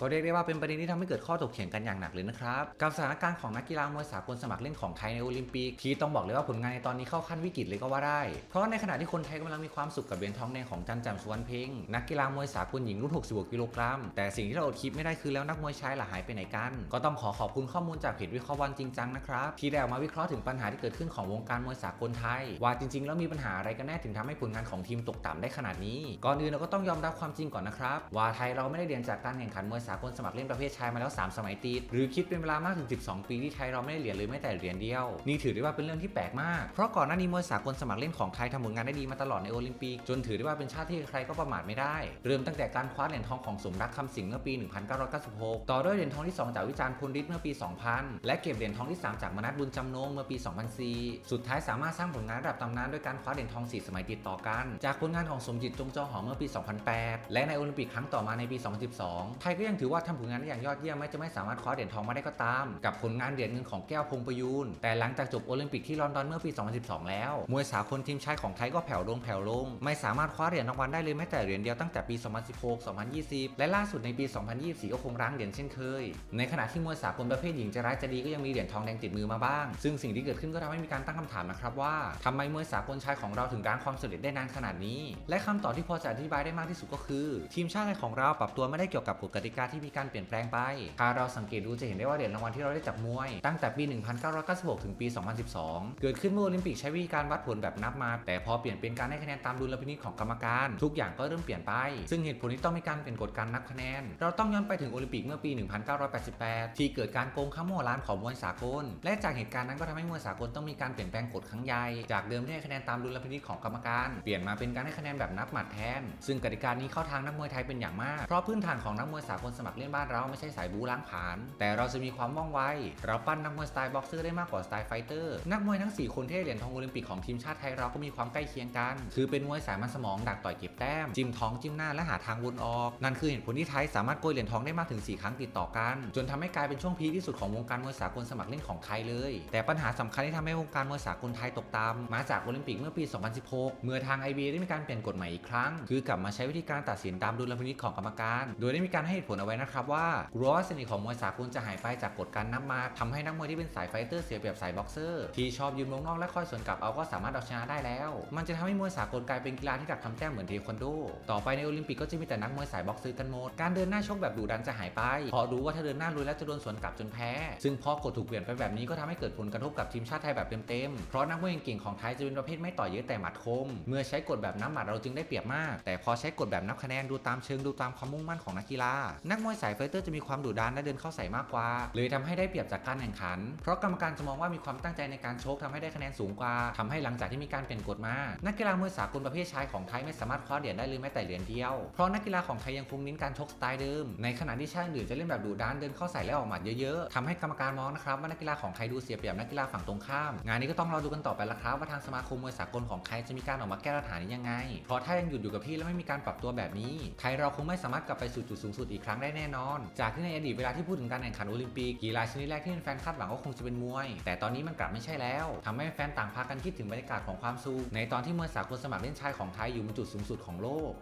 ก็เรียกได้ว่าเป็นประเด็นที่ทำให้เกิดข้อถกเถียงกันอย่างหนักเลยนะครับกับสถานการณ์ของนักกีฬามวยสากลสมัครเล่นของไทยในโอลิมปิกที่ต้องบอกเลยว่าผลงานในตอนนี้เข้าขั้นวิกฤตเลยก็ว่าได้ เพราะในขณะที่คนไทยกำลังมีความสุขกับเหรียญทองแดงของจันจมสุวรรณเพ็งนักกีฬามวยสากลหญิงรุ่น 66 กิโลกรัม แต่สิ่งที่เราอดคิดไม่ได้คือแล้วนักมวยชายล่ะหายไปไหนกัน ก็ต้องขอขอบคุณข้อมูลจากเพจวิเคราะห์วันจริงจังนะครับที่ได้ออกมาวิเคราะห์ถึงปัญหาที่เกิดขึ้นของวงการมวยสากลไทย ว่าจริง ๆ แล้วมีปัญหาอะไรกันแน่ถึงทำให้ผลงานของทีมตกต่ำได้ขนาดนี้ ก่อนอื่นเราก็ต้องยอมรับความจริงก่อนนะครับว่าไทยเราไม่ได้เรียนจากการแข่งขันมวยสากลสมัครเล่นประเภทชายมาแล้ว 3 สมัยติดหรือคิดเป็นเวลามากถึง 12 ปีที่ไทยเราไม่ได้เหรียญเลยแม้แต่เหรียญเดียว นี่ถือได้ว่าเป็นเรื่องที่แปลกมาก เพราะก่อนหน้านี้มวยสากลสมัครเล่นของไทยทำผลงานได้ดีมาตลอดในโอลิมปิกจนถือได้ว่าเป็นชาติที่ใครก็ประมาทไม่ได้ เริ่มตั้งแต่การคว้าเหรียญทองของสมรักคำสิงเมื่อปี 1996 ต่อด้วยเหรียญทองที่ 2 จากวิจารณ์พลฤทธิ์เมื่อปี 2000 และเก็บเหรียญทองที่ 3 จากมนัสบุญจำนงเมื่อปี 2004 สุดท้ายสามารถสร้างผลงานระดับตำนานด้วยการคว้าเหรียญทอง 4 สมัยติดต่อกัน จากผลงานของสมจิตจงจอหอเมื่อปี 2008 และในโอลิมปิกครั้งต่อมาในปี 2012 ไทยก็ยังถือว่าทำผลงานได้อย่างยอดเยี่ยมแม้จะไม่สามารถคว้าเหรียญทองมาได้ก็ตาม กับผลงานเหรียญเงินของแก้วพงประยูนแต่หลังจากจบโอลิมปิกที่ลอนดอนเมื่อปี 2012 แล้ว มวยสากลทีมชายของไทยก็แผ่วลงแผ่วลง ไม่สามารถคว้าเหรียญรางวัลได้เลยแม้แต่เหรียญเดียวตั้งแต่ปี 2016 2020 และล่าสุดในปี 2024 ก็คงร้างเหรียญเช่นเคย ในขณะที่มวยสากลประเภทหญิงจะร้ายจะดีก็ยังมีเหรียญทองแดงติดมือมาบ้าง ซึ่งสิ่งที่เกิดขึ้นก็ทำให้มีการตั้งคำถามนะครับว่าทำไมมวยสากลชายของเราถึงร้างความสำเร็จได้นานขนาดนี้ และคำตอบที่พอจะอธิบายได้มากที่สุดก็คือ ทีมชาติไทยของเราปรับตัวไม่ได้เกี่ยวกับกฎกติกาที่มีการเปลี่ยนแปลงไปถ้าเราสังเกตดูจะเห็นได้ว่าเหรียญรางวัลที่เราได้จากมวย ตั้งแต่ปี 1996 ถึงปี 2012 เกิดขึ้นเมื่อโอลิมปิกใช้วิธีการวัดผลแบบนับมา แต่พอเปลี่ยนเป็นการให้คะแนนตามดุลพินิจของกรรมการ ทุกอย่างก็เริ่มเปลี่ยนไป ซึ่งเหตุผลที่ต้องมีการเปลี่ยนกฎการนับคะแนน เราต้องย้อนไปถึงโอลิมปิกเมื่อปี 1988 ที่เกิดการโกงข้ามหัวล้านของมวยสากล และจากเหตุการณ์นั้นก็ทำให้มวยสากลต้องมีการเปลี่ยนแปลงกฎครั้งใหญ่จากเดิมที่ให้คะแนนตามดุลพินิจของกรรมการ เปลี่ยนมาเป็นการให้คะแนนแบบนับหมัดแทน ซึ่งกติกานี้เข้าทางนักมวยไทยเป็นอย่างมากเพราะพื้นฐานของนักมวยสากลสมัครเล่นบ้านเราไม่ใช่สายบูล้างผาญแต่เราจะมีความว่องไว เราปั้นนักมวยสไตล์บ็อกเซอร์ได้มากกว่าสไตล์ไฟเตอร์ นักมวยทั้ง 4 คนที่ได้เหรียญทองโอลิมปิกของทีมชาติไทยเราก็มีความใกล้เคียงกัน คือเป็นมวยสายมันสมองดักต่อยเก็บแต้ม จิ้มท้องจิ้มหน้าและหาทางวนออก นั่นคือเหตุผลที่ไทยสามารถโกยเหรียญทองได้มากถึง 4 ครั้งติดต่อกัน จนทำให้กลายเป็นช่วงพีคที่สุดของวงการมวยสากลสมัครเล่นของไทยเลย แต่ปัญหาสำคัญที่ทำให้วงการมวยสากลไทยตกต่ำมาจากโอลิมปิกเมื่อปี 2016 เมื่อทาง IBA ได้มีการเปลี่ยนกฎใหม่อีกครั้ง คือกลับมาใช้วิธีการตัดสินตามดุลพินิจของกรรมการ โดยได้มีการให้เหตุผลเอาไว้นะครับว่า กลัวว่าเสน่ห์ของมวยสากลจะหายไปจากกฎการนับมาทำให้นักมวยที่เป็นสายไฟเตอร์เสียเปรียบสายบ็อกเซอร์ที่ชอบยืนวงนอกและคอยสวนกลับเอาก็สามารถเอาชนะได้แล้ว มันจะทำให้มวยสากลกลายเป็นกีฬาที่ดักทำแต้มเหมือนเทควันโด ต่อไปในโอลิมปิกก็จะมีแต่นักมวยสายบ็อกเซอร์กันหมด การเดินหน้าชกแบบดุดันจะหายไปเพราะรู้ว่าถ้าเดินหน้าลุยแล้วจะโดนสวนกลับจนแพ้ ซึ่งพอกฎถูกเปลี่ยนไปแบบนี้ก็ทำให้เกิดผลกระทบกับทีมชาติไทยแบบเต็มๆ เพราะนักมวยเก่งของไทยจะเป็นประเภทไม่ต่อยเยอะแต่หมัดคม เมื่อใช้กฎแบบนับหมัดเราจึงได้เปรียบมาก แต่พอใช้กฎแบบนับคะแนนดูตามเชิงดูตามความมุ่งมั่นของนักกีฬานักมวยสายไฟเตอร์จะมีความดุดันและเดินเข้าใส่มากกว่าเลยทำให้ได้เปรียบจากการแข่งขัน เพราะกรรมการจะมองว่ามีความตั้งใจในการชกทำให้ได้คะแนนสูงกว่าทำให้หลังจากที่มีการเปลี่ยนกฎมา นักกีฬามวยสากลประเภทชายของไทยไม่สามารถคว้าเหรียญได้เลยแม้แต่เหรียญเดียว เพราะนักกีฬาของไทยยังคงเน้นการชกสไตล์เดิม ในขณะที่ชาติอื่นจะเล่นแบบดุดันเดินเข้าใส่และออกหมัดเยอะๆทำให้กรรมการมองนะครับว่านักกีฬาของไทยดูเสียเปรียบนักกีฬาฝั่งตรงข้าม งานนี้ก็ต้องรอดูกันต่อไปละครับว่าทางสมาคมมวยสากลของไทยจะมีการออกมาแก้ปัญหานี้ยังไง เพราะถ้ายังหยุดอยู่กับที่และไม่มีการปรับตัวแบบนี้ ไทยเราคงไม่สามารถกลับไปสู่จุดสูงสุดอีกครั้งได้แน่นอน จากที่ในอดีตเวลาที่พูดถึงการแข่งขันโอลิมปิกกีฬาชนิดแรกที่แฟนคาดหวังก็คงจะเป็นมวย แต่ตอนนี้มันกลับไม่ใช่แล้วทำให้แฟนต่างพากันคิดถึงบรรยากาศของความสุขในตอนที่มวยสากลสมัครเล่นชายของไทยอยู่บนจุดสูงสุดของโลก